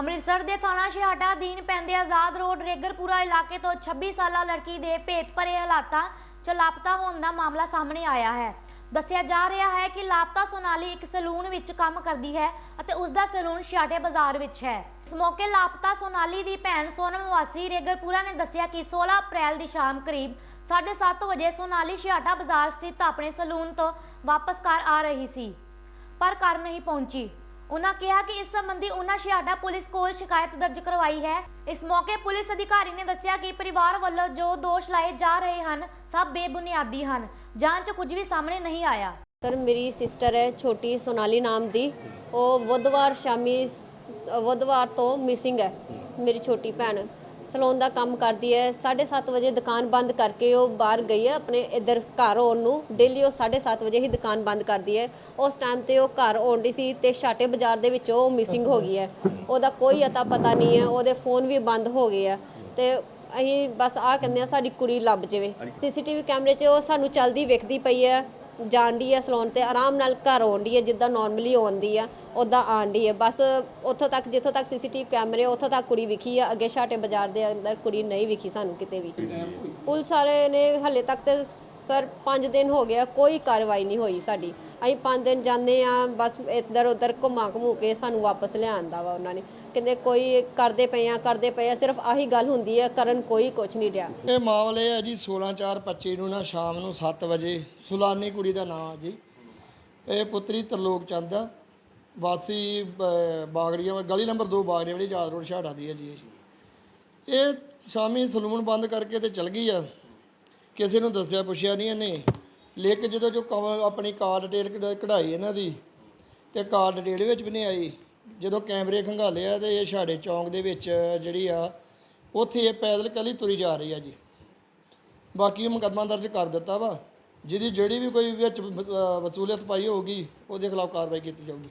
ਅੰਮ੍ਰਿਤਸਰ ਦੇ ਥਾਣਾ ਛਿਹਾਟਾ ਅਧੀਨ ਪੈਂਦੇ ਆਜ਼ਾਦ ਰੋਡ ਰੇਗਰਪੁਰਾ ਇਲਾਕੇ ਤੋਂ 26 ਸਾਲਾ ਲੜਕੀ ਦੇ ਭੇਤ ਭਰੇ ਹਾਲਾਤਾਂ 'ਚ ਲਾਪਤਾ ਹੋਣ ਦਾ ਮਾਮਲਾ ਸਾਹਮਣੇ ਆਇਆ ਹੈ। ਦੱਸਿਆ ਜਾ ਰਿਹਾ ਹੈ ਕਿ ਲਾਪਤਾ ਸੋਨਾਲੀ ਇੱਕ ਸਲੂਨ ਵਿੱਚ ਕੰਮ ਕਰਦੀ ਹੈ ਅਤੇ ਉਸ ਦਾ ਸਲੂਨ ਛਿਹਾਟੇ ਬਾਜ਼ਾਰ ਵਿੱਚ ਹੈ। ਇਸ ਮੌਕੇ ਲਾਪਤਾ ਸੋਨਾਲੀ ਦੀ ਭੈਣ ਸੋਨਮ ਵਾਸੀ ਰੇਗਰਪੁਰਾ ਨੇ ਦੱਸਿਆ ਕਿ 16 ਅਪ੍ਰੈਲ ਦੀ ਸ਼ਾਮ ਕਰੀਬ 7:30 ਵਜੇ ਸੋਨਾਲੀ ਸ਼ਿਆਟਾ ਬਾਜ਼ਾਰ ਸਥਿਤ ਆਪਣੇ ਸਲੂਨ ਤੋਂ ਵਾਪਸ ਘਰ ਆ ਰਹੀ ਸੀ, ਪਰ ਘਰ ਨਹੀਂ ਪਹੁੰਚੀ। ਉਹਨਾਂ ਕਿਹਾ ਕਿ ਇਸ ਸੰਬੰਧੀ ਉਹਨਾਂ ਛਿਹਾਟਾ ਪੁਲਿਸ ਕੋਲ ਸ਼ਿਕਾਇਤ ਦਰਜ ਕਰਵਾਈ ਹੈ। ਇਸ ਮੌਕੇ ਪੁਲਿਸ ਅਧਿਕਾਰੀ ਨੇ ਦੱਸਿਆ ਕਿ ਪਰਿਵਾਰ ਵੱਲੋਂ ਜੋ ਦੋਸ਼ ਲਾਏ ਜਾ ਰਹੇ ਹਨ, ਸਭ ਬੇਬੁਨਿਆਦੀ ਹਨ। ਜਾਂਚ ਕੁਝ ਵੀ ਸਾਹਮਣੇ ਨਹੀਂ ਆਇਆ। ਸਰ, ਮੇਰੀ ਸਿਸਟਰ ਹੈ, ਛੋਟੀ ਸੋਨਾਲੀ ਨਾਮ ਦੀ। ਉਹ ਬੁੱਧਵਾਰ ਸ਼ਾਮੀ ਬੁੱਧਵਾਰ ਤੋਂ ਮਿਸਿੰਗ ਹੈ, ਮੇਰੀ ਛੋਟੀ ਭੈਣ। ਸਲੂਨ ਦਾ ਕੰਮ ਕਰਦੀ ਹੈ। 7:30 ਵਜੇ ਦੁਕਾਨ ਬੰਦ ਕਰਕੇ ਉਹ ਬਾਹਰ ਗਈ ਹੈ। ਆਪਣੇ ਇੱਧਰ ਘਰ ਆਉਣ ਨੂੰ ਡੇਲੀ ਉਹ 7:30 ਵਜੇ ਹੀ ਦੁਕਾਨ ਬੰਦ ਕਰਦੀ ਹੈ। ਉਸ ਟਾਈਮ ਤੇ ਉਹ ਘਰ ਆਉਂਦੀ ਸੀ ਤੇ ਛਾਟੇ ਬਾਜ਼ਾਰ ਦੇ ਵਿੱਚੋਂ ਉਹ ਮਿਸਿੰਗ ਹੋ ਗਈ ਹੈ। ਉਹਦਾ ਕੋਈ ਅਤਾ ਪਤਾ ਨਹੀਂ ਹੈ। ਉਹਦੇ ਫੋਨ ਵੀ ਬੰਦ ਹੋ ਗਏ ਆ ਤੇ ਅਸੀਂ ਬਸ ਆ ਕਹਿੰਦੇ ਆ ਸਾਡੀ ਕੁੜੀ ਲੱਭ ਜਾਵੇ। ਸੀਸੀਟੀਵੀ ਕੈਮਰੇ 'ਚ ਉਹ ਸਾਨੂੰ ਚਲਦੀ ਵੇਖਦੀ ਪਈ ਹੈ। ਜਾਂਦੀ ਹੈ ਸਲੂਨ ਤੇ ਆਰਾਮ ਨਾਲ ਘਰ ਆਉਂਦੀ ਹੈ ਜਿੱਦਾਂ ਨਾਰਮਲੀ ਆਉਂਦੀ ਆ ਉਦਾਂ ਆਂਦੀ ਹੈ। ਬਸ ਉੱਥੋਂ ਤੱਕ ਜਿੱਥੋਂ ਤੱਕ ਸੀਸੀਟੀਵੀ ਕੈਮਰੇ ਉੱਥੋਂ ਤੱਕ ਕੁੜੀ ਵਿਖੀ ਆ। ਅੱਗੇ ਛਾਟੇ ਬਾਜ਼ਾਰ ਦੇ ਅੰਦਰ ਕੁੜੀ ਨਹੀਂ ਵਿਖੀ ਸਾਨੂੰ ਕਿਤੇ ਵੀ। ਪੁਲਿਸ ਵਾਲੇ ਨੇ ਹਲੇ ਤੱਕ ਤੇ ਸਰ 5 ਦਿਨ ਹੋ ਗਿਆ ਕੋਈ ਕਾਰਵਾਈ ਨਹੀਂ ਹੋਈ ਸਾਡੀ। ਅਸੀਂ 5 ਦਿਨ ਜਾਂਦੇ ਆ, ਬਸ ਇੱਧਰ ਉੱਧਰ ਘੁੰਮਾ ਘਮੂ ਕੇ ਸਾਨੂੰ ਵਾਪਸ ਲਿਆਂਦਾ ਵਾ ਉਹਨਾਂ ਨੇ। ਕਹਿੰਦੇ ਕੋਈ ਕਰਦੇ ਪਏ ਆ, ਕਰਦੇ ਪਏ ਆ, ਸਿਰਫ ਆਹੀ ਗੱਲ ਹੁੰਦੀ ਹੈ ਕਰਨ ਕੋਈ ਕੁਝ ਨਹੀਂ ਰਿਹਾ ਇਹ ਮਾਮਲੇ ਹੈ ਜੀ 16/4/25 ਨੂੰ ਨਾ ਸ਼ਾਮ ਨੂੰ 7 ਵਜੇ, ਸੁਲਾਨੀ ਕੁੜੀ ਦਾ ਨਾਮ ਜੀ। ਇਹ ਪੁੱਤਰੀ ਤਰਲੋਕ ਚੰਦ ਆ। ਵਾਸੀ ਬਾਗੜੀਆਂ ਗਲੀ ਨੰਬਰ 2 ਬਾਗੜੀਆਂ ਵਾਲੀ ਆਜ਼ਾਦ ਰੋਡ, ਛਾੜਾ ਦੀ ਹੈ ਜੀ ਇਹ। ਇਹ ਸ਼ਾਮੀ ਸਲੂਨ ਬੰਦ ਕਰਕੇ ਤੇ ਚਲ ਗਈ ਆ। ਕਿਸੇ ਨੂੰ ਦੱਸਿਆ ਪੁੱਛਿਆ ਨਹੀਂ ਇਹਨੇ। ਲੇਕਿਨ ਜਦੋਂ ਜੋ ਕਵ- ਆਪਣੀ ਕਾਰ ਡਿਟੇਲ ਕਢ- ਕਢਾਈ ਇਹਨਾਂ ਦੀ, ਤੇ ਕਾਰ ਡਿਟੇਲ ਵਿੱਚ ਵੀ ਨਹੀਂ ਆਈ, ਜਦੋਂ ਕੈਮਰੇ ਖੰਗਾਲੇ ਆ ਤੇ ਇਹ ਛਾੜੇ ਚੌਂਕ ਦੇ ਵਿੱਚ ਜਿਹੜੀ ਆ, ਉੱਥੇ ਇਹ ਪੈਦਲ ਕੱਲੀ ਤੁਰੀ ਜਾ ਰਹੀ ਆ ਜੀ। ਬਾਕੀ ਮੁਕੱਦਮਾ ਦਰਜ ਕਰ ਦਿੱਤਾ ਵਾ, ਜਿਹਦੀ ਜਿਹੜੀ ਵੀ ਕੋਈ ਵਿੱਚ ਵਸ- ਅਹ ਵਸੂਲੀਅਤ ਪਾਈ ਹੋਊਗੀ, ਉਹਦੇ ਖਿਲਾਫ ਕਾਰਵਾਈ ਕੀਤੀ ਜਾਊਗੀ।